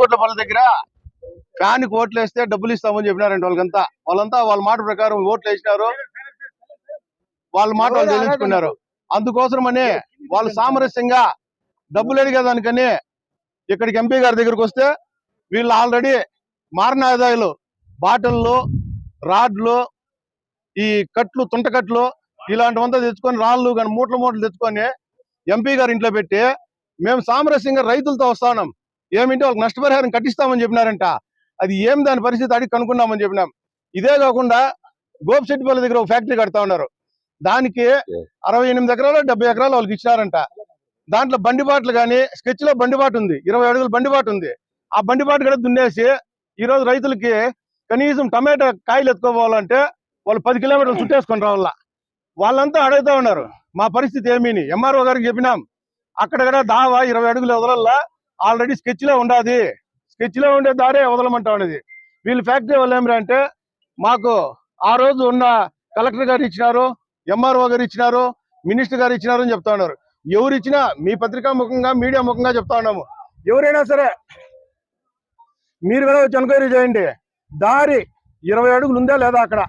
కోట్ల పళ్ళ దగ్గర ఫ్యాన్ ఓట్లు వేస్తే డబ్బులు ఇస్తామని చెప్పినారండి వాళ్ళకంతా. వాళ్ళంతా వాళ్ళ మాట ప్రకారం ఓట్లు వేసినారు. వాళ్ళ మాట వాళ్ళు చెల్లించుకున్నారు అందుకోసమని వాళ్ళు సామరస్యంగా డబ్బులు అడిగేదానికని ఇక్కడికి ఎంపీ గారి దగ్గరకు వస్తే వీళ్ళు ఆల్రెడీ మారిన ఆదాయాలు బాటిళ్ళు రాడ్లు ఈ కట్లు తుంటకట్లు ఇలాంటివంతా తెచ్చుకొని రాళ్ళు కానీ మూటలు మూటలు తెచ్చుకొని ఎంపీ గారి ఇంట్లో పెట్టి మేము సామరస్యంగా రైతులతో వస్తాం ఏమింటే వాళ్ళకి నష్టపరిహారం కట్టిస్తామని చెప్పినారంట. అది ఏం దాని పరిస్థితి అడిగి కనుక్కున్నామని చెప్పినాం. ఇదే కాకుండా గోపిశెట్టిపల్లి దగ్గర ఒక ఫ్యాక్టరీ కడతా ఉన్నారు. దానికి అరవై ఎనిమిది ఎకరాలు డెబ్బై ఎకరాలు వాళ్ళకి ఇచ్చినారంట. దాంట్లో బండిబాట్లు కానీ స్కెచ్లో బండిబాటు ఉంది. ఇరవై అడుగుల బండిబాటు ఉంది. ఆ బండిబాటు కూడా దున్నేసి ఈ రోజు రైతులకి కనీసం టమాటా కాయలు ఎత్తుకోవాలంటే వాళ్ళు పది కిలోమీటర్లు చుట్టేసుకొని రావాల. వాళ్ళంతా అడుగుతా ఉన్నారు మా పరిస్థితి ఏమీని? ఎంఆర్ఓ గారికి చెప్పినాం అక్కడ కూడా దావా ఇరవై అడుగులు వదలల్లా ఆల్రెడీ స్కెచ్లో ఉండాది. స్కెచ్లో ఉండే దారే వదలమంటా ఉన్నది వీళ్ళు ఫ్యాక్టరీ వాళ్ళు ఏమిరా అంటే మాకు ఆ రోజు ఉన్న కలెక్టర్ గారు ఇచ్చినారు ఎంఆర్ఓ గారు ఇచ్చినారు మినిస్టర్ గారు ఇచ్చినారు అని చెప్తా ఉన్నారు. ఎవరు ఇచ్చినా మీ పత్రికా ముఖంగా మీడియా ముఖంగా చెప్తా ఉన్నాము. ఎవరైనా సరే మీరు కూడా వచ్చి ఎంక్వైరీ చేయండి. దారి ఇరవై అడుగులు ఉందా లేదా అక్కడ?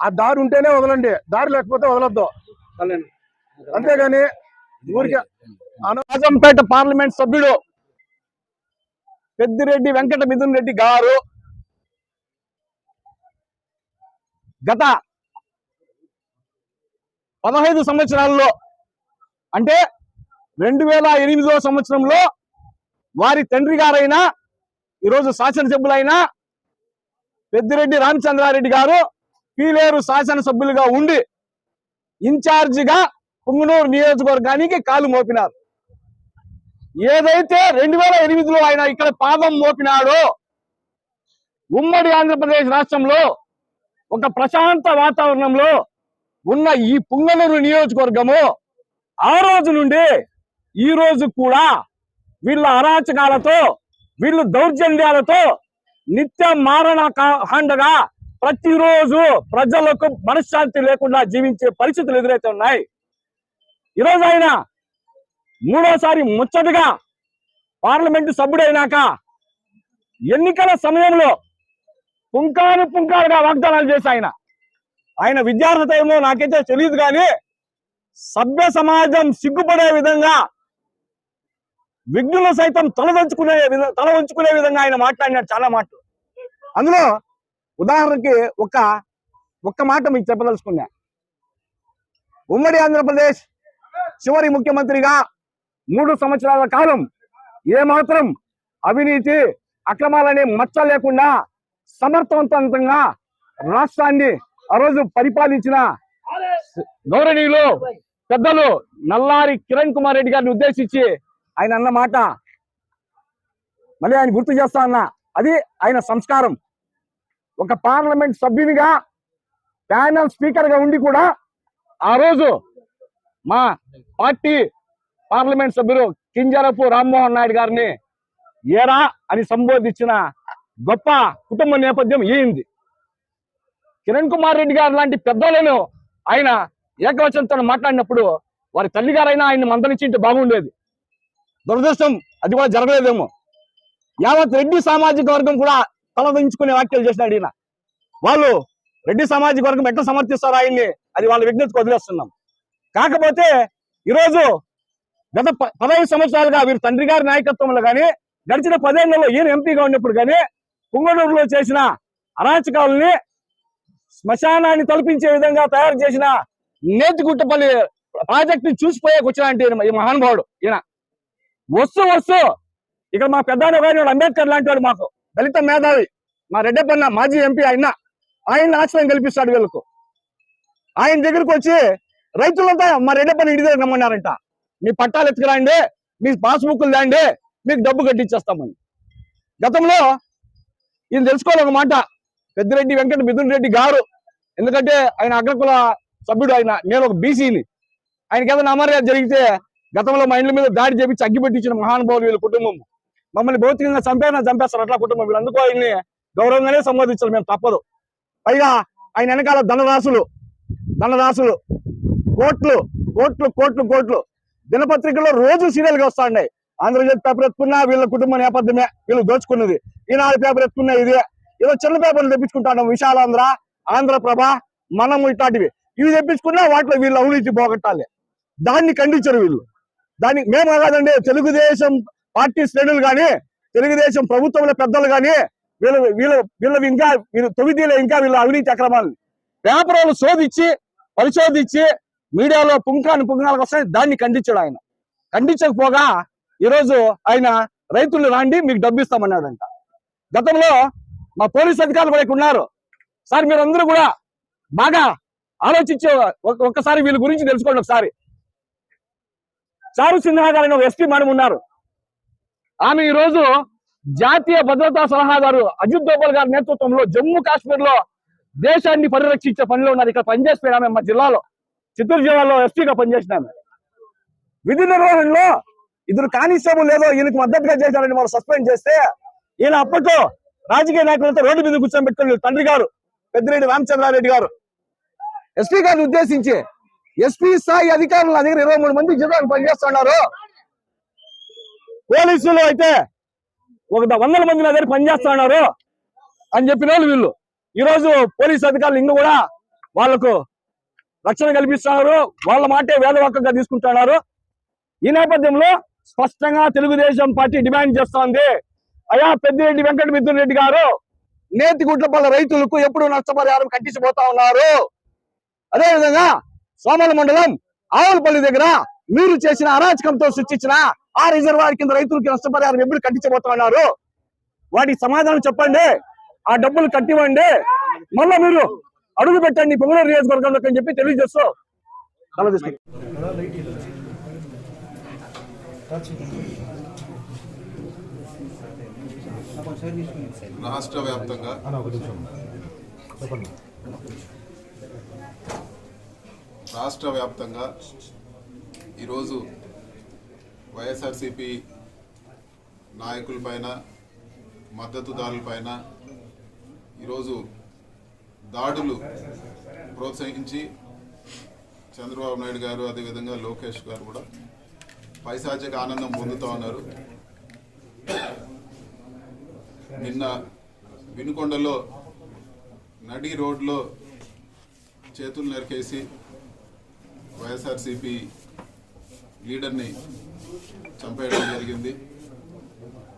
ఆ దారి ఉంటేనే వదలండి. దారి లేకపోతే వదలొద్దు. అంతేగాని ఊరికే అనవాజంపేట పార్లమెంట్ సభ్యుడు పెద్దిరెడ్డి వెంకట మిథున్ రెడ్డి గారు గత పదహైదు సంవత్సరాల్లో అంటే రెండు వేల ఎనిమిదో సంవత్సరంలో వారి తండ్రి గారైన ఈరోజు శాసనసభ్యులైన పెద్దిరెడ్డి రామచంద్రారెడ్డి గారు పీలేరు శాసనసభ్యులుగా ఉండి ఇన్ఛార్జిగా పుంగనూరు నియోజకవర్గానికి కాలు మోపినారు. ఏదైతే రెండు వేల ఎనిమిదిలో ఆయన ఇక్కడ పాదం మోపినాడో ఉమ్మడి ఆంధ్రప్రదేశ్ రాష్ట్రంలో ఒక ప్రశాంత వాతావరణంలో ఉన్న ఈ పుంగనూరు నియోజకవర్గము ఆ రోజు నుండి ఈ రోజు కూడా వీళ్ళ అరాచకాలతో వీళ్ళు దౌర్జన్యాలతో నిత్య మారణ కాండగా ప్రతిరోజు ప్రజలకు మనశ్శాంతి లేకుండా జీవించే పరిస్థితులు ఎదురైతే ఉన్నాయి. ఈరోజు ఆయన మూడోసారి ముచ్చటగా పార్లమెంటు సభ్యుడైనాక ఎన్నికల సమయంలో పుంకాను పుంకాలుగా వాగ్దానాలు చేసి ఆయన ఆయన విద్యార్థి ఏమో నాకైతే తెలియదు కానీ సభ్య సమాజం సిగ్గుపడే విధంగా విఘ్నులు సైతం తలదంచుకునే తల ఉంచుకునే విధంగా ఆయన మాట్లాడినాడు చాలా మాటలు. అందులో ఉదాహరణకి ఒక ఒక్క మాట మీకు చెప్పదలుచుకున్నా. ఉమ్మడి ఆంధ్రప్రదేశ్ చివరి ముఖ్యమంత్రిగా మూడు సంవత్సరాల కాలం ఏమాత్రం అవినీతి అక్రమాలనే మచ్చ లేకుండా సమర్థవంతంగా రాష్ట్రాన్ని ఆ రోజు పరిపాలించిన గౌరవనీయులు పెద్దలు నల్లారి కిరణ్ కుమార్ రెడ్డి గారిని ఉద్దేశించి ఆయన అన్న మాట. మళ్ళీ ఆయన గుర్తు చేస్తా అన్నా. అది ఆయన సంస్కారం. ఒక పార్లమెంట్ సభ్యునిగా ప్యానల్ స్పీకర్గా ఉండి కూడా ఆ రోజు మా పార్టీ పార్లమెంట్ సభ్యులు కింజరపు రామ్మోహన్ నాయుడు గారిని ఏరా అని సంబోధించిన గొప్ప కుటుంబ నేపథ్యం ఏంది కిరణ్ కుమార్ రెడ్డి గారు లాంటి పెద్దలను ఆయన ఏకవచనంతో మాట్లాడినప్పుడు వారి తల్లి గారైనా ఆయన మందలించింటే బాగుండేది. దురదృష్టం అది కూడా జరగలేదేమో. యావత్ రెడ్డి సామాజిక వర్గం కూడా తలదించుకునే వ్యాఖ్యలు చేసినాడు ఈయన. వాళ్ళు రెడ్డి సామాజిక వర్గం ఎట్లా సమర్థిస్తారు ఆయన్ని అది వాళ్ళ విజ్ఞతకు వదిలేస్తున్నాం. కాకపోతే ఈరోజు గత ప- పదహైదు సంవత్సరాలుగా వీరి తండ్రి గారి నాయకత్వంలో కానీ గడిచిన పదేళ్ళలో ఈయన ఎంపీగా ఉన్నప్పుడు కానీ పుంగనూరులో చేసిన అరాచకాలని శ్మశానాన్ని తలపించే విధంగా తయారు చేసిన నేతిగుట్టపల్లి ప్రాజెక్ట్ని చూసిపోయాక వచ్చిన ఈ మహానుభావుడు ఈయన. వస్తూ వస్తూ ఇక్కడ మా పెద్ద అంబేద్కర్ లాంటి వాడు మాకు. దళిత మేధావి మా రెడ్డపన్న మాజీ ఎంపీ ఆయన ఆయన ఆశ్రయం కల్పిస్తాడు వీళ్ళకు. ఆయన దగ్గరకు వచ్చి రైతులంతా మా రెడ్డపన్న ఇంటి దగ్గర రమ్మన్నారంట. మీ పట్టాలు ఎత్తుకురాండి మీ పాస్బుక్లు దాండి మీకు డబ్బు కట్టించేస్తామని. గతంలో ఈయన తెలుసుకోవాలి ఒక మాట పెద్దిరెడ్డి వెంకట మిథున్ రెడ్డి గారు. ఎందుకంటే ఆయన అగ్రకుల సభ్యుడు ఆయన నేను ఒక బీసీని. ఆయనకి ఏదైనా అమర్యాద జరిగితే గతంలో మా ఇండ్ల మీద దాడి చేపించి అగ్గిపెట్టించిన మహానుభావులు వీళ్ళ కుటుంబం. మమ్మల్ని భౌతికంగా చంపేనా చంపేస్తారు అట్లా కుటుంబం. వీళ్ళు అందుకో ఆయన్ని గౌరవంగానే సంబోధించాలి మేము తప్పదు. పైగా ఆయన వెనకాల ధనరాశులు ధనరాశులు కోట్లు కోట్లు కోట్లు కోట్లు. దినపత్రికల్లో రోజు సీరియల్గా వస్తా ఉన్నాయి ఆంధ్రజ్యోతి పేపర్ ఎత్తుకున్నా వీళ్ళ కుటుంబ నేపథ్యమే వీళ్ళు దోచుకున్నది. ఈనాడు పేపర్ ఎత్తుకున్నా ఇదే. ఏదో చిన్న పేపర్లు తెప్పించుకుంటాం విశాలాంధ్ర ఆంధ్రప్రభ మనము ఇట్లాంటివి. ఇవి తెప్పించుకున్నా వాటిలో వీళ్ళు అవినీతి పోగొట్టాలి. దాన్ని ఖండించరు వీళ్ళు. దాన్ని మేము కాదండి తెలుగుదేశం పార్టీ శ్రేణులు కానీ తెలుగుదేశం ప్రభుత్వంలో పెద్దలు కానీ వీళ్ళు వీళ్ళు వీళ్ళు ఇంకా వీళ్ళు తొమ్మిదిలో ఇంకా వీళ్ళు అవినీతి అక్రమాలు. పేపర్లు శోధించి పరిశోధించి మీడియాలో పుంకాన్ని పుంకాలకు వస్తాయి దాన్ని ఖండించాడు ఆయన. ఖండించకపోగా ఈరోజు ఆయన రైతులు రాండి మీకు డబ్బిస్తామన్నాడంట గతంలో మా పోలీస్ అధికారులు కూడా ఇక్కడ ఉన్నారు. సార్ మీరందరూ కూడా బాగా ఆలోచించే ఒక- ఒక్కసారి వీళ్ళ గురించి తెలుసుకోండి ఒకసారి. చారు సిన్హా గారు ఒక ఎస్పీ మేడం ఉన్నారు. ఆమె ఈ రోజు జాతీయ భద్రతా సలహాదారు అజిత్ దోబల్ గారి నేతృత్వంలో జమ్మూ కాశ్మీర్లో దేశాన్ని పరిరక్షించే పనిలో ఉన్నారు. ఇక్కడ పనిచేసిపోయిన ఆమె మా జిల్లాలో. చిత్తూరు జిల్లాలో ఎస్పీగా పనిచేసిన ఆమె. విధి నిర్వహణలో ఇద్దరు కానిస్టేబుల్ లేదో ఈయనకు మద్దతుగా చేశారని వాళ్ళు సస్పెండ్ చేస్తే ఈయన అప్పట్లో రాజకీయ నాయకులతో రోడ్డు మీద కూర్చొని పెట్టుకుని తండ్రి గారు పెద్దిరెడ్డి రామచంద్రారెడ్డి గారు. ఎస్పీ గారిని ఉద్దేశించి ఎస్పీ స్థాయి అధికారులు నా దగ్గర ఇరవై మూడు మంది జిల్లాలు పనిచేస్తున్నారు. పోలీసులు అయితే ఒక వందల మంది నా దగ్గర పనిచేస్తున్నారు అని చెప్పిన వాళ్ళు వీళ్ళు. ఈ రోజు పోలీసు అధికారులు ఇంకా కూడా వాళ్ళకు రక్షణ కల్పిస్తున్నారు. వాళ్ళ మాటే వేదవాకంగా తీసుకుంటున్నారు. ఈ నేపథ్యంలో స్పష్టంగా తెలుగుదేశం పార్టీ డిమాండ్ చేస్తోంది. అయా పెద్దిరెడ్డి వెంకట మిథున్ రెడ్డి గారు నేతి గుడ్లపల్ల రైతులకు ఎప్పుడు నష్టపరిహారం కట్టించిపోతా ఉన్నారు. అదేవిధంగా సోమల మండలం ఆవులపల్లి దగ్గర మీరు చేసిన అరాచకంతో సృష్టించిన ఆ రిజర్వాయర్ కింద రైతులకి నష్టపరిహారం ఎప్పుడు కట్టించబోతా ఉన్నారు? వాటికి సమాధానం చెప్పండి. ఆ డబ్బులు కట్టివ్వండి. మళ్ళీ మీరు అడుగు పెట్టండి పొంగళూరు నియోజకవర్గంలోకి అని చెప్పి తెలియజేస్తూ కల రాష్ట్ర వ్యాప్తంగా. రాష్ట్ర వ్యాప్తంగా ఈరోజు వైఎస్ఆర్సిపి నాయకులపైన మద్దతుదారులపైన ఈరోజు దాడులు ప్రోత్సహించి చంద్రబాబు నాయుడు గారు అదేవిధంగా లోకేష్ గారు కూడా పైశాచిక ఆనందం పొందుతూ ఉన్నారు. నిన్న వినుకొండలో నడి రోడ్లో చేతులు నరికేసి వైఎస్ఆర్సిపి లీడర్ని చంపేయడం జరిగింది.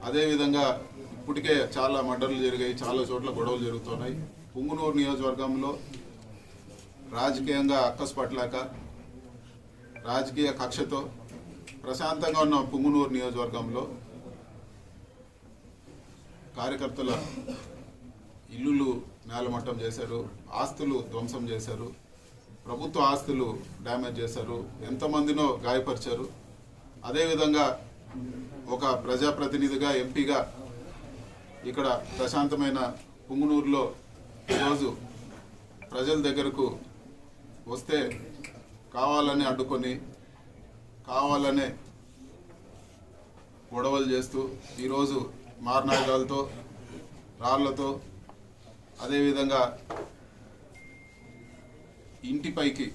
అదేవిధంగా ఇప్పటికే చాలా మర్డర్లు జరిగాయి చాలా చోట్ల గొడవలు జరుగుతున్నాయి. పుంగునూరు నియోజకవర్గంలో రాజకీయంగా అక్కసు రాజకీయ కక్షతో ప్రశాంతంగా ఉన్న పుంగునూరు నియోజకవర్గంలో కార్యకర్తల ఇల్లులు నేలమట్టం చేశారు ఆస్తులు ధ్వంసం చేశారు ప్రభుత్వ ఆస్తులు డ్యామేజ్ చేశారు ఎంతమందినో గాయపరిచారు. అదేవిధంగా ఒక ప్రజాప్రతినిధిగా ఎంపీగా ఇక్కడ ప్రశాంతమైన పుంగునూరులో ఈరోజు ప్రజల దగ్గరకు వస్తే కావాలని అడ్డుకొని కావాలనే గొడవలు చేస్తూ ఈరోజు మారణాయుధాలతో రాళ్ళతో అదేవిధంగా ఇంటిపైకి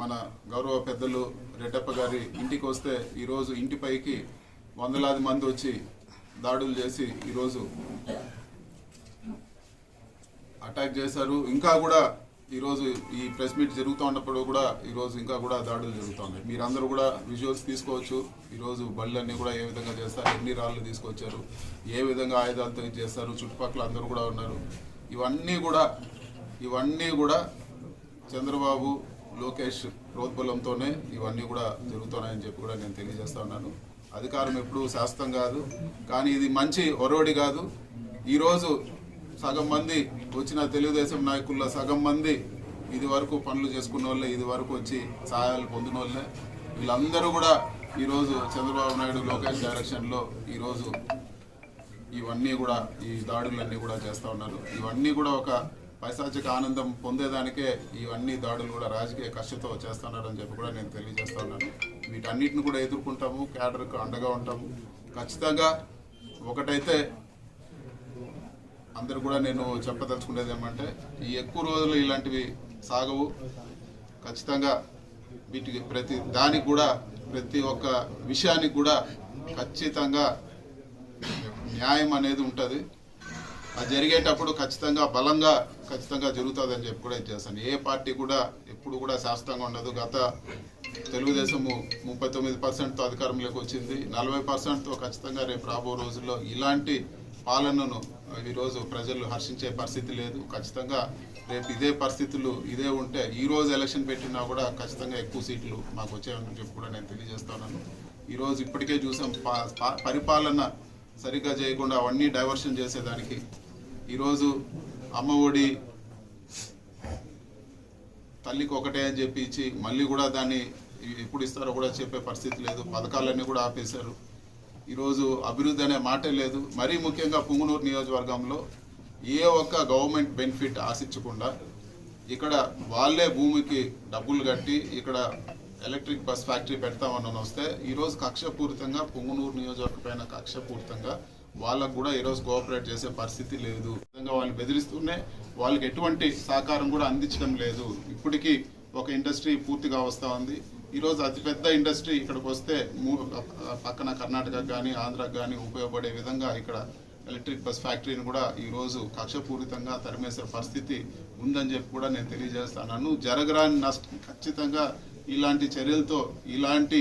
మన గౌరవ పెద్దలు రెడ్డప్ప గారి ఇంటికి వస్తే ఈరోజు ఇంటిపైకి వందలాది మంది వచ్చి దాడులు చేసి ఈరోజు అటాక్ చేశారు. ఇంకా కూడా ఈరోజు ఈ ప్రెస్ మీట్ జరుగుతూ ఉన్నప్పుడు కూడా ఈరోజు ఇంకా కూడా దాడులు జరుగుతున్నాయి మీరందరూ కూడా విజువల్స్ తీసుకోవచ్చు. ఈరోజు బళ్ళన్నీ కూడా ఏ విధంగా చేస్తారు? ఎన్ని రాళ్ళు తీసుకొచ్చారు? ఏ విధంగా ఆయుధాలతో చేస్తారు? చుట్టుపక్కల అందరూ కూడా ఉన్నారు. ఇవన్నీ కూడా ఇవన్నీ కూడా చంద్రబాబు లోకేష్ ప్రోద్బలంతోనే ఇవన్నీ కూడా జరుగుతున్నాయని చెప్పి కూడా నేను తెలియజేస్తా ఉన్నాను. అధికారం ఎప్పుడూ శాశ్వతం కాదు. కానీ ఇది మంచి ఒరవడి కాదు. ఈరోజు సగం మంది వచ్చిన తెలుగుదేశం నాయకుల్లో సగం మంది ఇది వరకు పనులు చేసుకున్న వాళ్ళే ఇది వరకు వచ్చి సహాయాలు పొందిన వాళ్ళే. వీళ్ళందరూ కూడా ఈరోజు చంద్రబాబు నాయుడు లోకేష్ డైరెక్షన్లో ఈరోజు ఇవన్నీ కూడా ఈ దాడులన్నీ కూడా చేస్తూ ఉన్నారు. ఇవన్నీ కూడా ఒక పైశాచిక ఆనందం పొందేదానికే ఇవన్నీ దాడులు కూడా రాజకీయ కష్టతో చేస్తున్నారని చెప్పి కూడా నేను తెలియజేస్తా ఉన్నాను. వీటన్నిటిని కూడా ఎదుర్కొంటాము క్యాడర్కు అండగా ఉంటాము. ఖచ్చితంగా ఒకటైతే అందరు కూడా నేను చెప్పదలుచుకునేది ఏమంటే ఈ ఎక్కువ రోజులు ఇలాంటివి సాగవు. ఖచ్చితంగా వీటికి ప్రతి దానికి కూడా ప్రతి ఒక్క విషయానికి కూడా ఖచ్చితంగా న్యాయం అనేది ఉంటుంది. అది జరిగేటప్పుడు ఖచ్చితంగా బలంగా ఖచ్చితంగా జరుగుతుందని చెప్పి కూడా చేస్తాను. ఏ పార్టీ కూడా ఎప్పుడు కూడా శాశ్వతంగా ఉండదు. గత తెలుగుదేశము ముప్పై తొమ్మిది పర్సెంట్తో అధికారంలోకి వచ్చింది. నలభై పర్సెంట్తో ఖచ్చితంగా రేపు రాబో రోజుల్లో ఇలాంటి పాలనను ఈరోజు ప్రజలు హర్షించే పరిస్థితి లేదు. ఖచ్చితంగా రేపు ఇదే పరిస్థితులు ఇదే ఉంటే ఈరోజు ఎలక్షన్ పెట్టినా కూడా ఖచ్చితంగా ఎక్కువ సీట్లు మాకు వచ్చాయని చెప్పి కూడా నేను తెలియజేస్తున్నాను. ఈరోజు ఇప్పటికే చూసాం పా- పరిపాలన సరిగ్గా చేయకుండా అవన్నీ డైవర్షన్ చేసేదానికి ఈరోజు అమ్మ ఒడి తల్లికి ఒకటే అని చెప్పి ఇచ్చి మళ్ళీ కూడా దాన్ని ఎప్పుడు ఇస్తారో కూడా చెప్పే పరిస్థితి లేదు. పథకాలన్నీ కూడా ఆపేశారు. ఈరోజు అభివృద్ధి అనే మాటే లేదు. మరీ ముఖ్యంగా పుంగునూరు నియోజకవర్గంలో ఏ ఒక్క గవర్నమెంట్ బెనిఫిట్ ఆశించకుండా ఇక్కడ వాళ్ళే భూమికి డబ్బులు కట్టి ఇక్కడ ఎలక్ట్రిక్ బస్ ఫ్యాక్టరీ పెడతామని వస్తే ఈరోజు కక్షపూరితంగా పుంగునూరు నియోజకవర్గం పైన కక్షపూరితంగా వాళ్ళకు కూడా ఈరోజు కోఆపరేట్ చేసే పరిస్థితి లేదు. విధంగా వాళ్ళు బెదిరిస్తూనే వాళ్ళకి ఎటువంటి సహకారం కూడా అందించడం లేదు. ఇప్పటికీ ఒక ఇండస్ట్రీ పూర్తిగా వస్తూ ఉంది. ఈరోజు అతిపెద్ద ఇండస్ట్రీ ఇక్కడికి వస్తే పక్కన కర్ణాటకకు కానీ ఆంధ్రాకి కానీ ఉపయోగపడే విధంగా ఇక్కడ ఎలక్ట్రిక్ బస్ ఫ్యాక్టరీని కూడా ఈరోజు కక్షపూరితంగా తరిమేసే పరిస్థితి ఉందని చెప్పి కూడా నేను తెలియజేస్తున్నాను జరగరాని నష్టం ఖచ్చితంగా ఇలాంటి చర్యలతో ఇలాంటి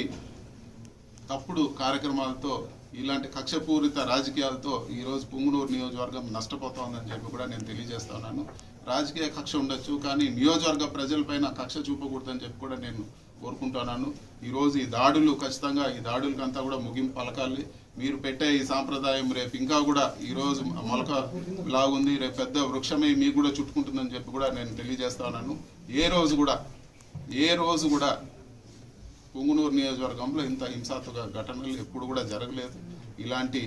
తప్పుడు కార్యక్రమాలతో ఇలాంటి కక్షపూరిత రాజకీయాలతో ఈరోజు పుంగునూరు నియోజకవర్గం నష్టపోతోందని చెప్పి కూడా నేను తెలియజేస్తున్నాను రాజకీయ కక్ష ఉండొచ్చు కానీ నియోజకవర్గ ప్రజలపైన కక్ష చూపకూడదని చెప్పి కూడా నేను కోరుకుంటున్నాను. ఈరోజు ఈ దాడులు ఖచ్చితంగా ఈ దాడులకంతా కూడా ముగింపు పలకాలి. మీరు పెట్టే ఈ సాంప్రదాయం రేపు ఇంకా కూడా ఈరోజు మొలక లాగుంది. రేపు పెద్ద వృక్షమే మీకు కూడా చుట్టుకుంటుందని చెప్పి కూడా నేను తెలియజేస్తున్నాను ఏ రోజు కూడా ఏ రోజు కూడా పుంగునూరు నియోజకవర్గంలో ఇంత హింసాత్మక ఘటనలు ఎప్పుడు కూడా జరగలేదు. ఇలాంటి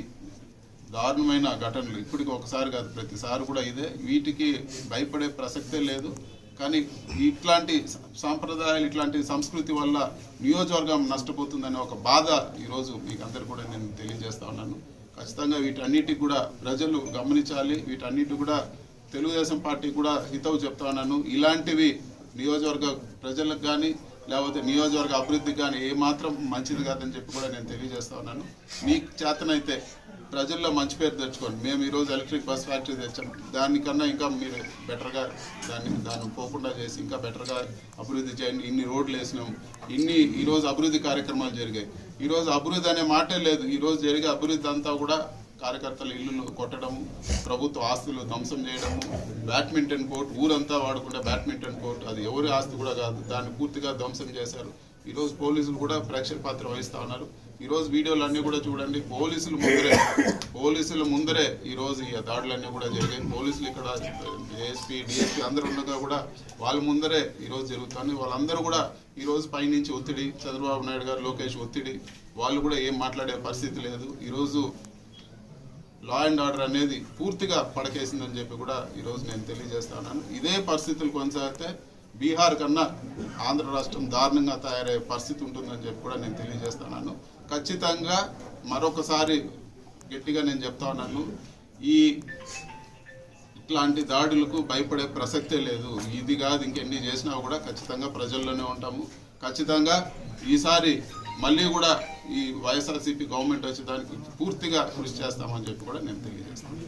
దారుణమైన ఘటనలు ఇప్పటికి ఒకసారి కాదు ప్రతిసారి కూడా ఇదే. వీటికి భయపడే ప్రసక్తే లేదు. కానీ ఇట్లాంటి సాంప్రదాయాలు ఇట్లాంటి సంస్కృతి వల్ల నియోజకవర్గం నష్టపోతుందనే ఒక బాధ ఈరోజు మీకు అందరు కూడా నేను తెలియజేస్తా ఉన్నాను. ఖచ్చితంగా వీటన్నిటికి కూడా ప్రజలు గమనించాలి. వీటన్నిటి కూడా తెలుగుదేశం పార్టీ కూడా హితవు చెప్తా ఉన్నాను. ఇలాంటివి నియోజకవర్గ ప్రజలకు కానీ లేకపోతే నియోజకవర్గ అభివృద్ధికి కానీ ఏమాత్రం మంచిది కాదని చెప్పి కూడా నేను తెలియజేస్తా ఉన్నాను. మీకు చేతనైతే ప్రజల్లో మంచి పేరు తెచ్చుకోండి. మేము ఈరోజు ఎలక్ట్రిక్ బస్ ఫ్యాక్టరీ తెచ్చాం. దానికన్నా ఇంకా మీరు బెటర్గా దాన్ని దాన్ని పోకుండా చేసి ఇంకా బెటర్గా అభివృద్ధి చేయండి. ఇన్ని రోడ్లు వేసినాం. ఇన్ని ఈరోజు అభివృద్ధి కార్యక్రమాలు జరిగాయి. ఈరోజు అభివృద్ధి అనే మాటే లేదు. ఈరోజు జరిగే అభివృద్ధి అంతా కూడా కార్యకర్తల ఇల్లులు కొట్టడము ప్రభుత్వ ఆస్తులు ధ్వంసం చేయడము బ్యాడ్మింటన్ కోర్ట్ ఊరంతా వాడుకుంటే బ్యాడ్మింటన్ కోర్ట్ అది ఎవరి ఆస్తి కూడా కాదు. దాన్ని పూర్తిగా ధ్వంసం చేశారు. ఈరోజు పోలీసులు కూడా ప్రేక్షక పాత్ర వహిస్తా ఉన్నారు. ఈరోజు వీడియోలు అన్నీ కూడా చూడండి. పోలీసులు ముందరే. పోలీసుల ముందరే ఈరోజు ఈ దాడులన్నీ కూడా జరిగాయి. పోలీసులు ఇక్కడ ఏఎస్పీ డిఎస్పీ అందరూ ఉండగా కూడా వాళ్ళ ముందరే ఈరోజు జరుగుతుంది. వాళ్ళందరూ కూడా ఈరోజు పైనుంచి ఒత్తిడి చంద్రబాబు నాయుడు గారు లోకేష్ ఒత్తిడి వాళ్ళు కూడా ఏం మాట్లాడే పరిస్థితి లేదు. ఈరోజు లా అండ్ ఆర్డర్ అనేది పూర్తిగా పడకేసిందని చెప్పి కూడా ఈరోజు నేను తెలియజేస్తున్నాను ఇదే పరిస్థితులు కొనసాగితే బీహార్ కన్నా ఆంధ్ర రాష్ట్రం దారుణంగా తయారయ్యే పరిస్థితి ఉంటుందని చెప్పి కూడా నేను తెలియజేస్తున్నాను. ఖచ్చితంగా మరొకసారి గట్టిగా నేను చెప్తా ఉన్నాను. ఈ ఇట్లాంటి దాడులకు భయపడే ప్రసక్తే లేదు. ఇది కాదు ఇంకెన్ని చేసినా కూడా ఖచ్చితంగా ప్రజల్లోనే ఉంటాము. ఖచ్చితంగా ఈసారి మళ్ళీ కూడా ఈ వైఎస్ఆర్సీపీ గవర్నమెంట్ వచ్చేదానికి పూర్తిగా కృషి చేస్తామని చెప్పి కూడా నేను తెలియజేస్తాను.